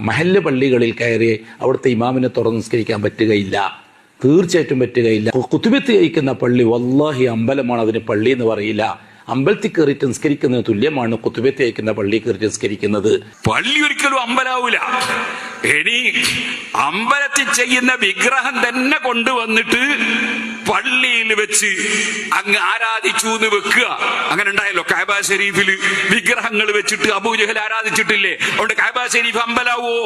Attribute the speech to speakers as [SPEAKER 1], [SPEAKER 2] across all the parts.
[SPEAKER 1] മഹല്ല് പള്ളികളിൽ കയറി അവിടുത്തെ ഇമാമിനെ തുറന്ന് നിസ്കരിക്കാൻ പറ്റുകയില്ല. തീർച്ചയായിട്ടും പറ്റുകയില്ല. കുത്തുബത്ത് കഴിക്കുന്ന പള്ളി വല്ലാഹി അമ്പലമാണ് അതിന് പള്ളി എന്ന് പറയില്ല. അമ്പലത്തിൽ കയറിയിട്ട് നിസ്കരിക്കുന്നതിന് തുല്യമാണ് കുത്തുബത്ത് കഴിക്കുന്ന പള്ളി കയറി നിസ്കരിക്കുന്നത്.
[SPEAKER 2] പള്ളി ഒരിക്കലും അമ്പലാവൂല. ഇനി അമ്പലത്തിൽ ചെയ്യുന്ന വിഗ്രഹം തന്നെ കൊണ്ടുവന്നിട്ട് പള്ളിയിൽ വെച്ച് അങ്ങ് ആരാധിച്ചു എന്ന് വെക്കുക. അങ്ങനെ ഉണ്ടായല്ലോ കാബ ഷെരീഫിൽ വിഗ്രഹങ്ങൾ വെച്ചിട്ട് അബൂജഹൽ ആരാധിച്ചിട്ടില്ലേ? അതുകൊണ്ട് കാബ ഷെരീഫ് അമ്പലാവോ?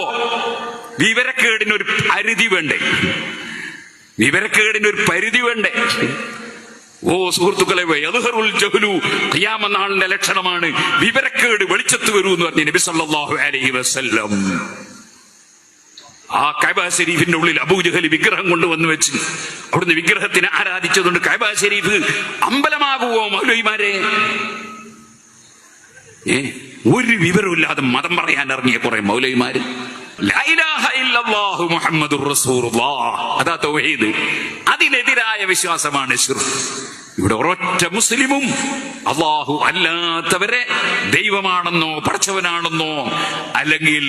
[SPEAKER 2] വിവരക്കേടിന് ഒരു പരിധി വേണ്ടേ? വിവരക്കേടിന് ഒരു പരിധി വേണ്ടേ? ഓ സുഹൃത്തുക്കളെ യദ്ഹറുൽ ജഹ്ലു ഖിയാമ നാളിന്റെ ലക്ഷണമാണ് വിവരക്കേട് വെളിച്ചത്ത് വരൂ എന്ന് പറഞ്ഞു നബി സല്ലല്ലാഹു അലൈഹി വസല്ലം. ആ കൈബ ഷെരീഫിന്റെ ഉള്ളിൽ അബൂജഹൽ വിഗ്രഹം കൊണ്ടുവന്ന് വെച്ച് അവിടുന്ന് വിഗ്രഹത്തിനെ ആരാധിച്ചതുകൊണ്ട് കൈബ ഷെരീഫ് അമ്പലമാകുവോ മൗലവിമാരെ? ഏ ഒരു വിവരമില്ലാതെ മതം പറയാൻ ഇറങ്ങിയ കുറെ മൗലവിമാര്. തൗഹീദ്. അതിനെതിരായ വിശ്വാസമാണ് ഇവിടെ ഒരൊറ്റ മുസ്ലിമും അള്ളാഹു അല്ലാത്തവരെ ദൈവമാണെന്നോ പഠിച്ചവനാണെന്നോ അല്ലെങ്കിൽ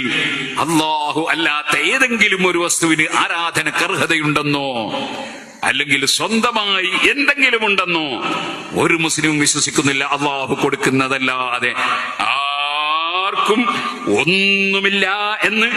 [SPEAKER 2] അള്ളാഹു അല്ലാത്ത ഏതെങ്കിലും ഒരു വസ്തുവിന് ആരാധന അർഹതയുണ്ടെന്നോ അല്ലെങ്കിൽ സ്വന്തമായി എന്തെങ്കിലും ഉണ്ടെന്നോ ഒരു മുസ്ലിം വിശ്വസിക്കുന്നില്ല. അള്ളാഹു കൊടുക്കുന്നതല്ലാതെ ആർക്കും ഒന്നുമില്ല എന്ന്